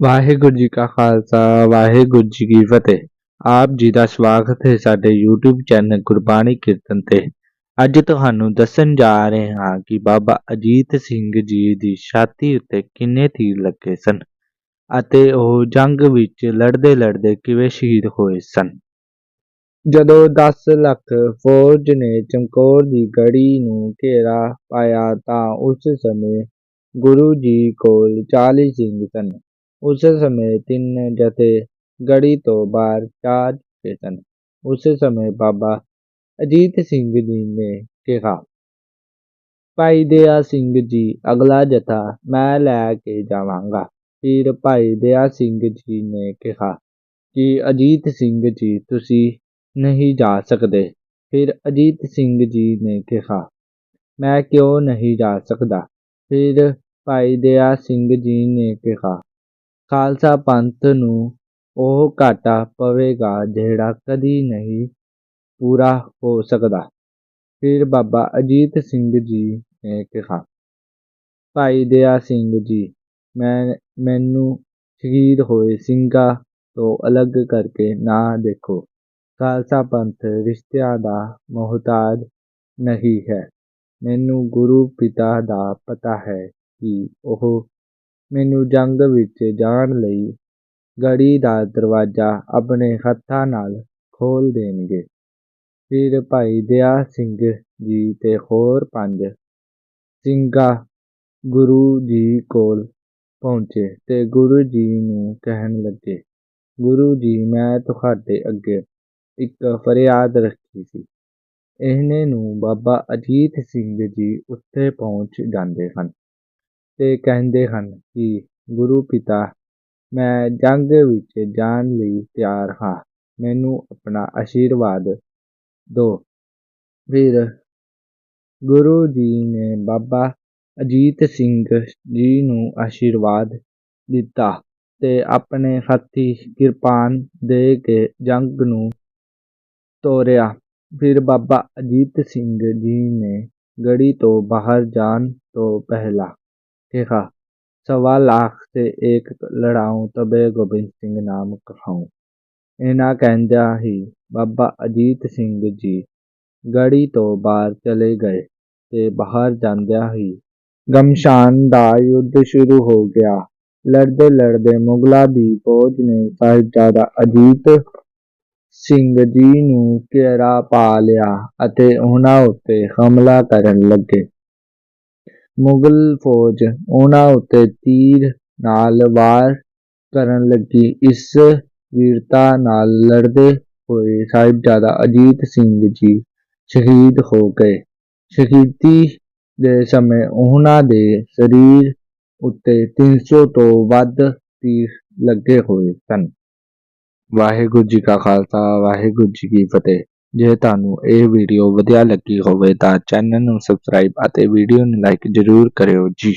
ਵਾਹਿਗੁਰੂ ਜੀ ਕਾ ਖਾਲਸਾ, ਵਾਹਿਗੁਰੂ ਜੀ ਕੀ ਫਤਿਹ। ਆਪ ਜੀ ਦਾ ਸਵਾਗਤ ਹੈ ਸਾਡੇ YouTube ਚੈਨਲ ਗੁਰਬਾਣੀ ਕੀਰਤਨ ਤੇ। ਅੱਜ ਤੁਹਾਨੂੰ ਦੱਸਣ ਜਾ ਰਹੇ ਹਾਂ ਕਿ ਬਾਬਾ ਅਜੀਤ ਸਿੰਘ ਜੀ ਦੀ ਛਾਤੀ ਉੱਤੇ ਕਿੰਨੇ ਤੀਰ ਲੱਗੇ ਸਨ ਅਤੇ ਉਹ ਜੰਗ ਵਿੱਚ ਲੜਦੇ ਲੜਦੇ ਕਿਵੇਂ ਸ਼ਹੀਦ ਹੋਏ ਸਨ। ਜਦੋਂ 10 ਲੱਖ ਫੌਜ ਨੇ ਚਮਕੌਰ ਦੀ ਗੜੀ ਨੂੰ ਘੇਰਾ ਪਾਇਆ ਤਾਂ ਉਸ ਸਮੇਂ ਗੁਰੂ ਜੀ ਕੋਲ 40 ਸਿੰਘ ਸਨ। ਉਸ ਸਮੇਂ ਤਿੰਨ ਜਥੇ ਗੜੀ ਤੋਂ ਬਾਹਰ ਜਾ ਚੁੱਕੇ ਸਨ ਉਸ ਸਮੇਂ ਬਾਬਾ ਅਜੀਤ ਸਿੰਘ ਜੀ ਨੇ ਕਿਹਾ, ਭਾਈ ਦਇਆ ਸਿੰਘ ਜੀ, ਅਗਲਾ ਜਥਾ ਮੈਂ ਲੈ ਕੇ ਜਾਵਾਂਗਾ। ਫਿਰ ਭਾਈ ਦਇਆ ਸਿੰਘ ਜੀ ਨੇ ਕਿਹਾ, ਕਿ ਅਜੀਤ ਸਿੰਘ ਜੀ, ਤੁਸੀਂ ਨਹੀਂ ਜਾ ਸਕਦੇ। ਫਿਰ ਅਜੀਤ ਸਿੰਘ ਜੀ ਨੇ ਕਿਹਾ, ਮੈਂ ਕਿਉਂ ਨਹੀਂ ਜਾ ਸਕਦਾ? ਫਿਰ ਭਾਈ ਦਇਆ ਸਿੰਘ ਜੀ ਨੇ ਕਿਹਾ ਖਾਲਸਾ ਪੰਥ ਨੂੰ ਉਹ ਘਾਟਾ ਪਵੇਗਾ ਜਿਹੜਾ ਕਦੀ ਨਹੀਂ ਪੂਰਾ ਹੋ ਸਕਦਾ। ਫਿਰ ਬਾਬਾ ਅਜੀਤ ਸਿੰਘ ਜੀ ਨੇ ਕਿਹਾ, ਭਾਈ ਦਇਆ ਸਿੰਘ ਜੀ, ਮੈਂ, ਮੈਨੂੰ ਸ਼ਹੀਦ ਹੋਏ ਸਿੰਘਾਂ ਤੋਂ ਅਲੱਗ ਕਰਕੇ ਨਾ ਦੇਖੋ। ਖਾਲਸਾ ਪੰਥ ਰਿਸ਼ਤਿਆਂ ਦਾ ਮੁਹਤਾਜ ਨਹੀਂ ਹੈ। ਮੈਨੂੰ ਗੁਰੂ ਪਿਤਾ ਦਾ ਪਤਾ ਹੈ ਕਿ ਉਹ ਮੈਨੂੰ ਜੰਗ ਵਿੱਚ ਜਾਣ ਲਈ ਗੜੀ ਦਾ ਦਰਵਾਜ਼ਾ ਆਪਣੇ ਹੱਥਾਂ ਨਾਲ ਖੋਲ੍ਹ ਦੇਣਗੇ। ਫਿਰ ਭਾਈ ਦਇਆ ਸਿੰਘ ਜੀ ਤੇ ਹੋਰ ਪੰਜ ਸਿੰਘਾਂ ਗੁਰੂ ਜੀ ਕੋਲ ਪਹੁੰਚੇ ਤੇ ਗੁਰੂ ਜੀ ਨੂੰ ਕਹਿਣ ਲੱਗੇ, ਗੁਰੂ ਜੀ, ਮੈਂ ਤੁਹਾਡੇ ਅੱਗੇ ਇੱਕ ਫਰਿਆਦ ਰੱਖੀ ਸੀ। ਇਹਨੇ ਨੂੰ ਬਾਬਾ ਅਜੀਤ ਸਿੰਘ ਜੀ ਉੱਥੇ ਪਹੁੰਚ ਜਾਂਦੇ ਹਨ। ਤੇ ਕਹਿੰਦੇ ਹਨ ਕਿ ਗੁਰੂ ਪਿਤਾ, ਮੈਂ ਜੰਗ ਵਿੱਚ ਜਾਣ ਲਈ ਤਿਆਰ ਹਾਂ। ਮੈਨੂੰ ਆਪਣਾ ਆਸ਼ੀਰਵਾਦ ਦਿਓ ਫਿਰ ਗੁਰੂ ਜੀ ਨੇ ਬਾਬਾ ਅਜੀਤ ਸਿੰਘ ਜੀ ਨੂੰ ਆਸ਼ੀਰਵਾਦ ਦਿੱਤਾ ਤੇ ਆਪਣੇ ਹੱਥੀਂ ਕਿਰਪਾਨ ਦੇ ਕੇ ਜੰਗ ਨੂੰ ਤੋਰਿਆ। ਫਿਰ ਬਾਬਾ ਅਜੀਤ ਸਿੰਘ ਜੀ ਨੇ ਗੜ੍ਹੀ ਤੋਂ ਬਾਹਰ ਜਾਣ ਤੋਂ ਪਹਿਲਾਂ ਕਿਹਾ ਸਵਾ ਲਾਖ ਸੇ ਏਕ ਲੜਾਊਂ ਤਬੇ ਗੋਬਿੰਦ ਸਿੰਘ ਨਾਮ ਕਹਾਊਂ ਇਹਨਾਂ ਕਹਿੰਦਿਆਂ ਹੀ ਬਾਬਾ ਅਜੀਤ ਸਿੰਘ ਜੀ ਗੜੀ ਤੋਂ ਬਾਹਰ ਚਲੇ ਗਏ ਤੇ ਬਾਹਰ ਜਾਂਦਿਆਂ ਹੀ ਗਮਸ਼ਾਨ ਦਾ ਯੁੱਧ ਸ਼ੁਰੂ ਹੋ ਗਿਆ ਲੜਦੇ ਲੜਦੇ ਮੁਗਲਾਂ ਦੀ ਫੌਜ ਨੇ ਸਾਹਿਬਜ਼ਾਦਾ ਅਜੀਤ ਸਿੰਘ ਜੀ ਨੂੰ ਘੇਰਾ ਪਾ ਲਿਆ ਅਤੇ ਉਹਨਾਂ ਉੱਤੇ ਹਮਲਾ ਕਰਨ ਲੱਗੇ ਮੁਗਲ ਫੌਜ ਉਹਨਾਂ ਉੱਤੇ ਤੀਰ ਨਾਲ ਵਾਰ ਕਰਨ ਲੱਗੀ। ਇਸ ਵੀਰਤਾ ਨਾਲ ਲੜਦੇ ਹੋਏ ਸਾਹਿਬਜ਼ਾਦਾ ਅਜੀਤ ਸਿੰਘ ਜੀ ਸ਼ਹੀਦ ਹੋ ਗਏ। ਸ਼ਹੀਦੀ ਦੇ ਸਮੇਂ ਉਹਨਾਂ ਦੇ ਸਰੀਰ ਉੱਤੇ 300 ਤੋਂ ਵੱਧ ਤੀਰ ਲੱਗੇ ਹੋਏ ਸਨ। ਵਾਹਿਗੁਰੂ ਜੀ ਕਾ ਖਾਲਸਾ, ਵਾਹਿਗੁਰੂ ਜੀ ਕੀ ਫਤਿਹ। ਜੇ ਤੁਹਾਨੂੰ ਇਹ ਵੀਡੀਓ ਵਧੀਆ ਲੱਗੀ ਹੋਵੇ ਤਾਂ ਚੈਨਲ ਨੂੰ ਸਬਸਕ੍ਰਾਈਬ ਅਤੇ ਵੀਡੀਓ ਨੂੰ ਲਾਈਕ ਜ਼ਰੂਰ ਕਰਿਓ ਜੀ।